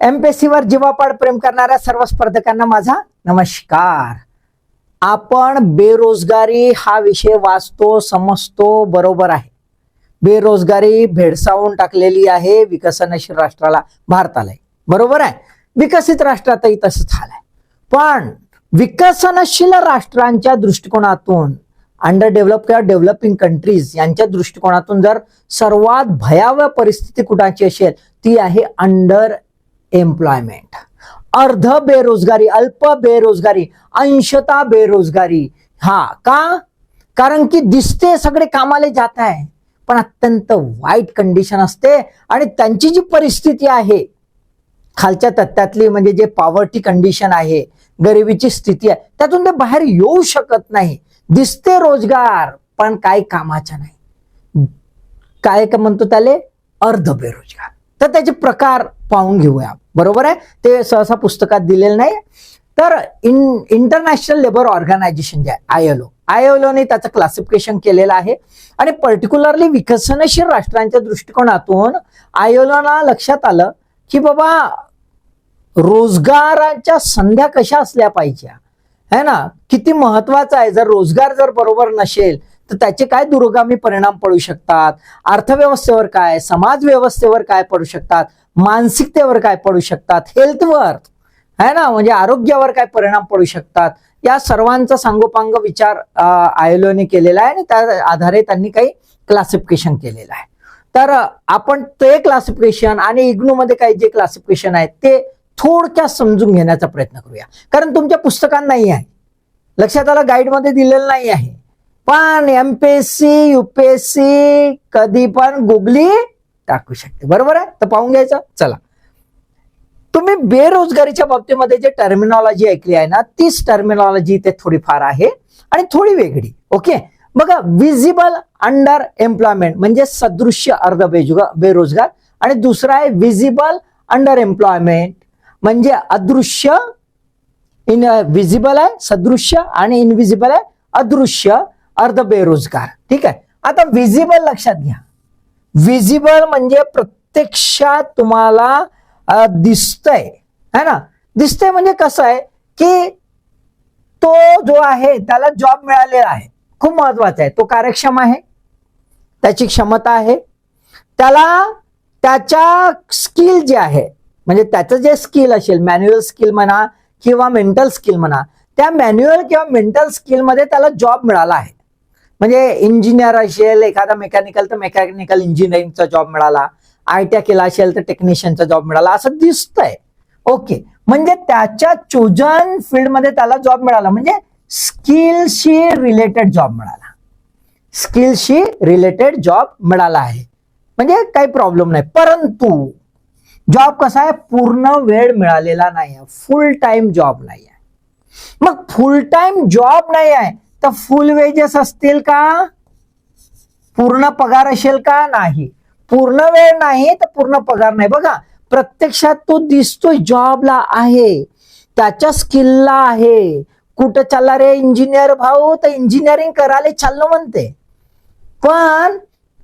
एमपीएससीवर जीवापाड प्रेम करणाऱ्या सर्व स्पर्धकांना माझा नमस्कार. आपण बेरोजगारी हा विषय वाचतो समजतो बरोबर आहे. बेरोजगारी भेडसावून टाकलेली आहे विकसनशील राष्ट्राला भारताला. बरोबर आहे? विकसित राष्ट्रातही तसंच झालंय. पण विकसनशील राष्ट्रांच्या दृष्टिकोनातून अंडर डेव्हलप किंवा डेव्हलपिंग कंट्रीज यांच्या दृष्टिकोनातून जर सर्वात भयावह परिस्थिती कुणाची असेल ती आहे अंडर एम्प्लॉयमेंट अर्ध बेरोजगारी अल्प बेरोजगारी अंशता बेरोजगारी. हा का? कारण की दिसते सगळे कामाला जात आहे पण अत्यंत वाईट कंडिशन असते आणि त्यांची जी परिस्थिती आहे खालच्या तत्त्यातली म्हणजे जे पॉवर्टी कंडिशन आहे गरिबीची स्थिती आहे त्यातून ते बाहेर येऊ शकत नाही. दिसते रोजगार पण काही कामाचा नाही. काय का म्हणतो त्याले? अर्ध बेरोजगार. तर त्याचे प्रकार पाहून घेऊया बरोबर आहे? ते सहसा पुस्तकात दिलेलं नाही. तर इन इंटरनॅशनल लेबर ऑर्गनायझेशन जे आहे I L O I L one त्याचं क्लासिफिकेशन केलेलं आहे. आणि पर्टिक्युलरली विकसनशील राष्ट्रांच्या दृष्टिकोनातून आय एल लक्षात आलं की बाबा रोजगाराच्या संध्या कशा असल्या पाहिजे? है ना? किती महत्वाचं आहे. जर रोजगार जर बरोबर नसेल तर त्याचे काय दुरोगामी परिणाम पडू शकतात? अर्थव्यवस्थेवर काय? समाज व्यवस्थेवर काय पडू शकतात? मानसिकतेवर काय पडू शकतात? हेल्थवर है ना? म्हणजे आरोग्यावर काय परिणाम पडू शकतात? या सर्वांचा सांगोपांग विचार आयलोने केलेला आहे आणि त्या आधारे त्यांनी काही क्लासिफिकेशन केलेलं आहे. तर आपण ते क्लासिफिकेशन आणि इग्नू मध्ये काही जे क्लासिफिकेशन आहे ते थोडक्यात समजून घेण्याचा प्रयत्न करूया. कारण तुमच्या पुस्तकात नाही आहे. लक्षात आलं गाईडमध्ये दिलेलं नाही आहे. पण एमपीएससी युपीएससी कधी पण गुगली टाकू शकते. बरोबर आहे? तर पाहून घ्यायचं. चला. तुम्ही बेरोजगारीच्या बाबतीमध्ये जे टर्मिनॉलॉजी ऐकली आहे ना तीच टर्मिनॉलॉजी इथे थोडीफार आहे आणि थोडी वेगळी. ओके बघा विजिबल अंडर एम्प्लॉयमेंट म्हणजे सदृश्य अर्ध बेरोजगार आणि दुसरा आहे विजिबल अंडर एम्प्लॉयमेंट म्हणजे अदृश्य इन विजिबल आहे सदृश्य आणि इनविजिबल आहे अदृश्य अर्ध बेरोजगार. ठीक आहे? आता विजिबल लक्षात घ्या. विजिबल म्हणजे प्रत्यक्षात तुम्हाला दिसतंय. है ना? दिसतंय म्हणजे कसं आहे की तो जो आहे त्याला जॉब मिळालेला आहे. खूप महत्त्वाचा आहे. तो कार्यक्षम आहे. त्याची क्षमता आहे. त्याला त्याच्या स्किल जे आहे म्हणजे त्याचं जे स्किल असेल मॅन्युअल स्किल म्हणा किंवा मेंटल स्किल म्हणा त्या मॅन्युअल किंवा मेंटल स्किलमध्ये त्याला जॉब मिळाला आहे. म्हणजे इंजिनियर असेल एखादा मेकॅनिकल तर मेकॅनिकल इंजिनिअरिंगचा जॉब मिळाला. आय केला असेल तर टेक्निशियनचा जॉब मिळाला. असं दिसतंय. ओके म्हणजे त्याच्या चोजन फील्डमध्ये त्याला जॉब मिळाला. म्हणजे स्किलशी रिलेटेड जॉब मिळाला. स्किलशी रिलेटेड जॉब मिळाला आहे. म्हणजे काही प्रॉब्लेम नाही. परंतु जॉब कसा आहे? पूर्ण वेळ मिळालेला नाही आहे फुल टाइम जॉब नाही आहे मग फुल टाइम जॉब नाही आहे तर फुल वेजेस असतील का? पूर्ण पगार असेल का? नाही. पूर्ण वेळ नाही तर पूर्ण पगार नाही. बघा प्रत्यक्षात तो दिसतोय जॉबला आहे. त्याच्या स्किलला आहे. कुठं चालला रे इंजिनियर भाऊ? तर इंजिनिअरिंग करायला चाललो म्हणते. पण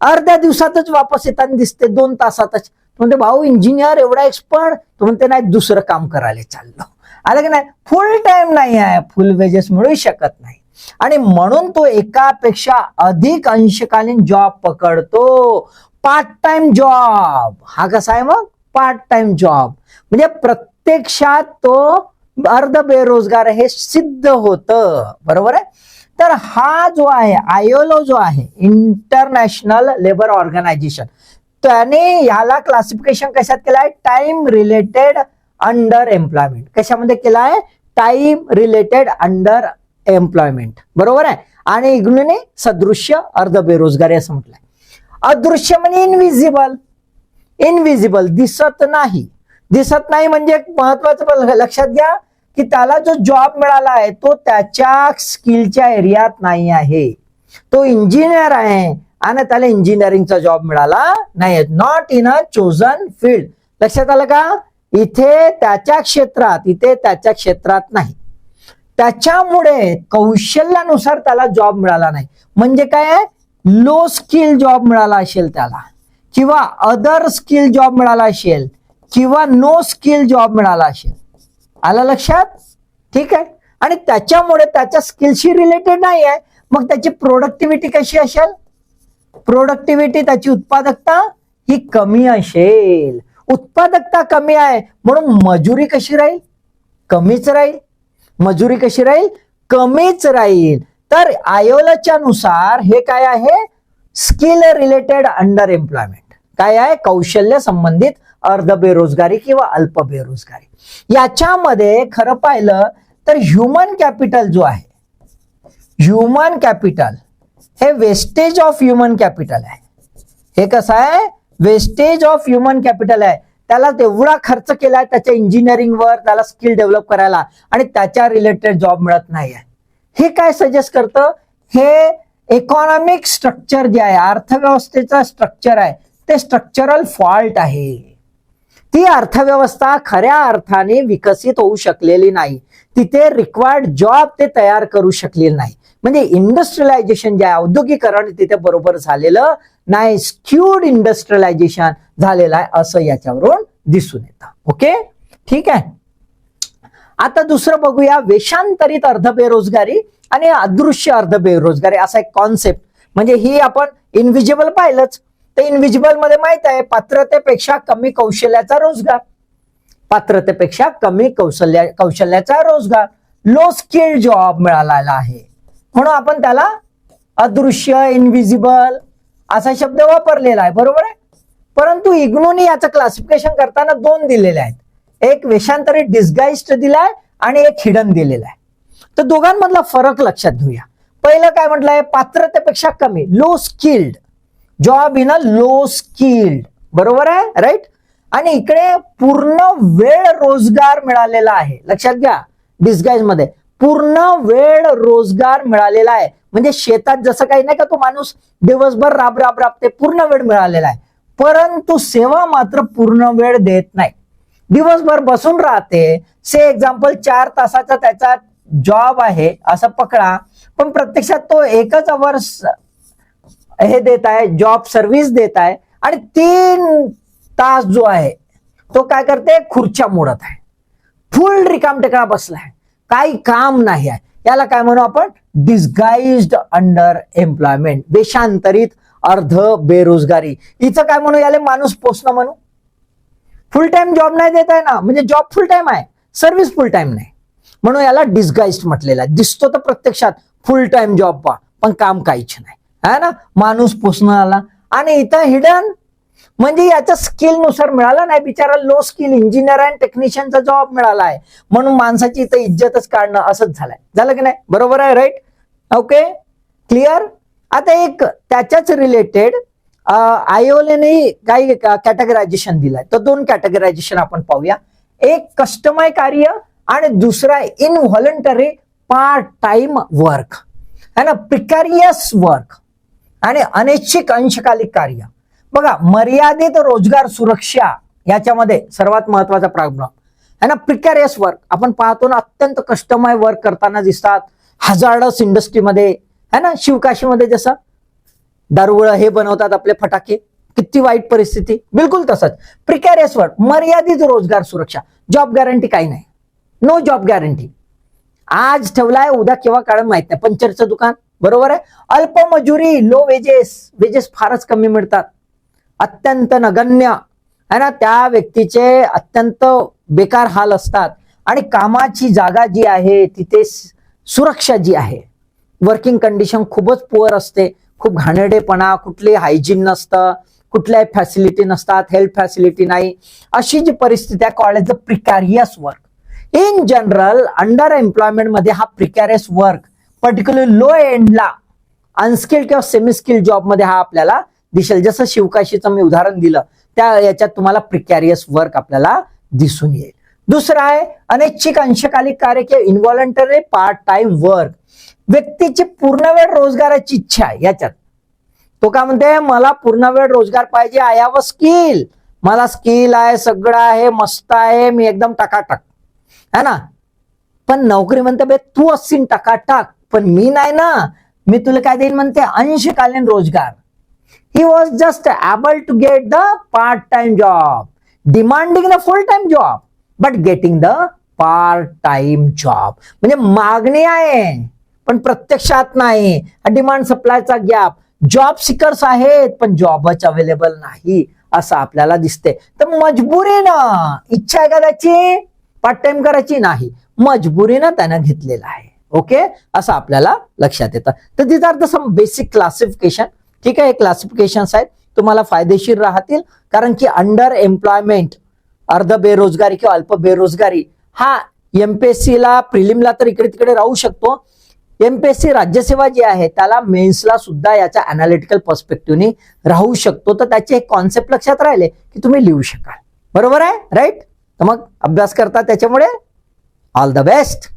अर्ध्या दिवसातच वापस येताना दिसते दोन तासातच. म्हणते भाऊ इंजिनियर एवढा एक्सपर्ट तो म्हणते नाही दुसरं काम करायला चाललो. आलं की नाही? फुल टाइम नाही आहे. फुल वेजेस मिळू शकत नाही. आणि म्हणून तो एकापेक्षा अधिक अंशकालीन जॉब पकडतो. पार्ट टाइम जॉब हा कसा आहे मग? पार्ट टाइम जॉब म्हणजे प्रत्यक्षात तो अर्ध बेरोजगार हे सिद्ध होतं. बरोबर आहे? तर हा जो आहे आयोलो जो आहे इंटरनॅशनल लेबर ऑर्गनायझेशन त्याने याला क्लासिफिकेशन कशात केलं आहे टाइम रिलेटेड अंडर एम्प्लॉयमेंट कशामध्ये केलं आहे टाइम रिलेटेड अंडर एम्प्लॉयमेंट बरोबर आहे? आणि इग्नूने सदृश्य अर्ध बेरोजगारी असं म्हटलंय. अदृश्य म्हणजे इनविजिबल इनविजिबल दिसत नाही. दिसत नाही म्हणजे एक महत्वाचं लक्षात घ्या की त्याला जो जॉब मिळाला आहे तो त्याच्या स्किलच्या एरियात नाही आहे. तो इंजिनियर आहे आणि त्याला इंजिनिअरिंगचा जॉब मिळाला नाही not in a chosen field लक्षात आलं का? इथे त्याच्या क्षेत्रात इथे त्याच्या क्षेत्रात नाही. त्याच्यामुळे कौशल्यानुसार त्याला जॉब मिळाला नाही. म्हणजे काय? लो स्किल जॉब मिळाला असेल त्याला. किंवा अदर स्किल जॉब मिळाला असेल. किंवा नो स्किल जॉब मिळाला असेल. आला लक्षात? ठीक आहे? आणि त्याच्यामुळे त्याच्या स्किलशी रिलेटेड नाही आहे. मग त्याची प्रोडक्टिव्हिटी कशी असेल? प्रोडक्टिव्हिटी त्याची उत्पादकता ही कमी असेल. उत्पादकता कमी आहे. म्हणून मजुरी कशी राहील? कमीच राहील. मजुरी कशी राहील? कमीच राहील. तर आयोलाच्या नुसार हे काय आहे? स्किल रिलेटेड अंडर एम्प्लॉयमेंट काय आहे? कौशल्य संबंधित अर्ध बेरोजगारी किंवा अल्प बेरोजगारी. याच्यामध्ये खरं पाहिलं तर ह्युमन कॅपिटल जो आहे ह्युमन कॅपिटल हे वेस्टेज ऑफ ह्युमन कॅपिटल आहे. हे कसं आहे? वेस्टेज ऑफ ह्युमन कॅपिटल आहे. त्याला तेवढा खर्च केलाय त्याच्या इंजिनिअरिंगवर त्याला स्किल डेव्हलप करायला. आणि त्याच्या रिलेटेड जॉब मिळत नाही हे काय सजेस्ट करतं? हे इकॉनॉमिक स्ट्रक्चर जे आहे अर्थव्यवस्थेचं स्ट्रक्चर आहे ते स्ट्रक्चरल फॉल्ट आहे. ती अर्थव्यवस्था खऱ्या अर्थाने विकसित होऊ शकलेली नाही. तिथे रिक्वायर्ड जॉब ते तयार करू शकलेले नाही. म्हणजे इंडस्ट्रियलायझेशन जे आहे औद्योगिकरण तिथे बरोबर झालेलं नाही. स्क्यूड इंडस्ट्रियलायझेशन झालेलं आहे असं याच्यावरून दिसून येतं. ओके ठीक आहे? आता दुसरं बघूया. वेशांतरित अर्ध बेरोजगारी आणि अदृश्य अर्ध बेरोजगारी. असा एक कॉन्सेप्ट म्हणजे ही आपण इनव्हिजिबल पाहिलंच. तर इनव्हिजिबलमध्ये माहीत आहे पात्रतेपेक्षा कमी कौशल्याचा रोजगार. पात्रतेपेक्षा कमी कौशल्य कौशल्याचा रोजगार. लो स्किल जॉब मिळालेला आहे. म्हणून आपण त्याला अदृश्य इनव्हिजिबल असा शब्द वापरलेला आहे. बरोबर आहे? परंतु इग्नोनी याचं क्लासिफिकेशन करताना दोन दिलेले आहेत. एक वेशांतरी डिस्गाइस्ड दिलाय आणि एक हिडन दिलेला आहे. तर दोघांमधला फरक लक्षात घेऊया. पहिलं काय म्हटलंय? पात्रतेपेक्षा कमी. Low skilled job in a low skilled बरोबर आहे? राईट आणि इकडे पूर्ण वेळ रोजगार मिळालेला आहे. लक्षात घ्या डिस्गाईजमध्ये. पूर्ण वेळ रोजगार मिळालेला आहे. म्हणजे शेतात जसं काही नाही का तो माणूस दिवसभर राब राब राबते पूर्ण वेळ मिळालेला आहे. परंतु सेवा मात्र पूर्ण वेळ देत नाही. दिवसभर बसून राहते. से एक्झाम्पल चार तासाचा त्याचा जॉब आहे असं पकडा. पण प्रत्यक्षात तो एकच अवर्स हे देत आहे जॉब सर्व्हिस देत आहे आणि तीन तास जो आहे तो काय करते? खुर्च्या मोडत आहे. फुल रिकाम टेकडा बसलाय. काही काम नाही आहे. याला काय म्हणू आपण? डिस्गाइज्ड अंडर एम्प्लॉयमेंट देशांतरित अर्ध बेरोजगारी. हिचं काय म्हणू? याला माणूस पोचणं म्हणू. फुल टाइम जॉब नाही देत आहे ना. म्हणजे जॉब फुल टाइम आहे. सर्व्हिस फुल टाइम नाही. म्हणून याला डिस्गाइज्ड म्हटलेला आहे. दिसतो तर प्रत्यक्षात फुल टाइम जॉब पण काम काहीच नाही. है ना? माणूस पुसणं आला आणि इथं हिडन म्हणजे याच्या स्किलनुसार मिळाला नाही. बिचारा लो स्किल इंजिनियर अँड टेक्निशियनचा जॉब मिळाला आहे म्हणून माणसाची इथं इज्जतच काढणं असंच झालंय. झालं की नाही? बरोबर आहे राईट ओके क्लिअर आता एक त्याच्याच रिलेटेड आयोलेने काही कॅटेगरायझेशन दिलाय. तर दोन कॅटेगरायझेशन आपण पाहूया. एक कस्टमाय कार्य आणि दुसरा इनव्हॉलंटरी पार्ट टाइम वर्क है ना? प्रिकॅरियस वर्क आणि अनैच्छिक अंशकालिक कार्य. बघा मर्यादित रोजगार सुरक्षा याच्यामध्ये सर्वात महत्त्वाचा प्रॉब्लेम है ना प्रिकॅरियस वर्क आपण पाहतो ना अत्यंत कष्टमय वर्क करताना दिसतात. हजार्डस इंडस्ट्रीमध्ये है ना शिवकाशीमध्ये जसं दारुगुळं हे बनवतात आपले फटाके. किती वाईट परिस्थिती. बिलकुल तसंच. प्रिकॅरियस वर्क मर्यादित रोजगार सुरक्षा. जॉब गॅरंटी काही नाही. नो जॉब गॅरंटी आज ठेवलाय उद्या केव्हा काढून माहीत नाही. पंचरचं दुकान. बरोबर आहे? अल्प मजुरी लो वेजेस वेजेस फारच कमी मिळतात. अत्यंत नगण्य. आहे ना? त्या व्यक्तीचे अत्यंत बेकार हाल असतात. आणि कामाची जागा जी आहे तिथे सुरक्षा जी आहे वर्किंग कंडिशन खूपच पुअर असते. खूप घाणेरडेपणा कुठली हायजीन नसतं कुठल्याही फॅसिलिटी नसतात हेल्थ फॅसिलिटी नाही. अशी जी परिस्थिती आहे कॉलेजचं precarious work in general under एम्प्लॉयमेंटमध्ये हा प्रिकॅरियस वर्क पर्टिक्युलर लो एंडला अनस्किल्ड किंवा सेमी जॉबमध्ये जॉबमध्ये हा आपल्याला दिसेल. जसं शिवकाशीचं मी उदाहरण दिलं त्या याच्यात तुम्हाला प्रिकॅरियस वर्क आपल्याला दिसून येईल. दुसरं आहे अनैच्छिक अंशकालिक कार्य किंवा इन्व्हॉलंटरी पार्ट टाइम वर्क व्यक्तीची पूर्णवेळ रोजगाराची इच्छा आहे याच्यात. तो काय म्हणते मला पूर्णवेळ रोजगार पाहिजे आय हॅव अ स्किल मला स्किल आहे सगळं आहे मस्त आहे मी एकदम टकाटक. है ना? पण नोकरी म्हणते बे तू असशील टकाटक. पण मी नाही ना. मी तुला काय देईन म्हणते? अंशकालीन रोजगार. He was just able to get the part time job demanding the full time job but getting the part time job म्हणजे मागणी आहे पण प्रत्यक्षात नाही. डिमांड सप्लायचा गॅप जॉब सिकर्स आहेत पण जॉबच अवेलेबल नाही असं आपल्याला दिसते तर मजबुरीनं इच्छा आहे का त्याची? पार्ट टाइम करायची नाही. मजबुरीनं त्यानं घेतलेलं आहे. ओके? असं आपल्याला लक्षात येतं. तर this are the some basic classification ठीक आहे? हे क्लासिफिकेशन्स आहेत. तुम्हाला फायदेशीर राहतील. कारण की अंडर एम्प्लॉयमेंट अर्ध बेरोजगारी किंवा अल्प बेरोजगारी हा एमपीएससी ला प्रिलिमला तर इकडे तिकडे राहू शकतो. एमपीएससी राज्यसेवा जी आहे त्याला मेन्सला सुद्धा याच्या अनालिटिकल पर्स्पेक्टिव्हने राहू शकतो. तर त्याचे एक कॉन्सेप्ट लक्षात राहिले की तुम्ही लिहू शकाल. बरोबर आहे? राईट तर मग अभ्यास करता त्याच्यामुळे? All the best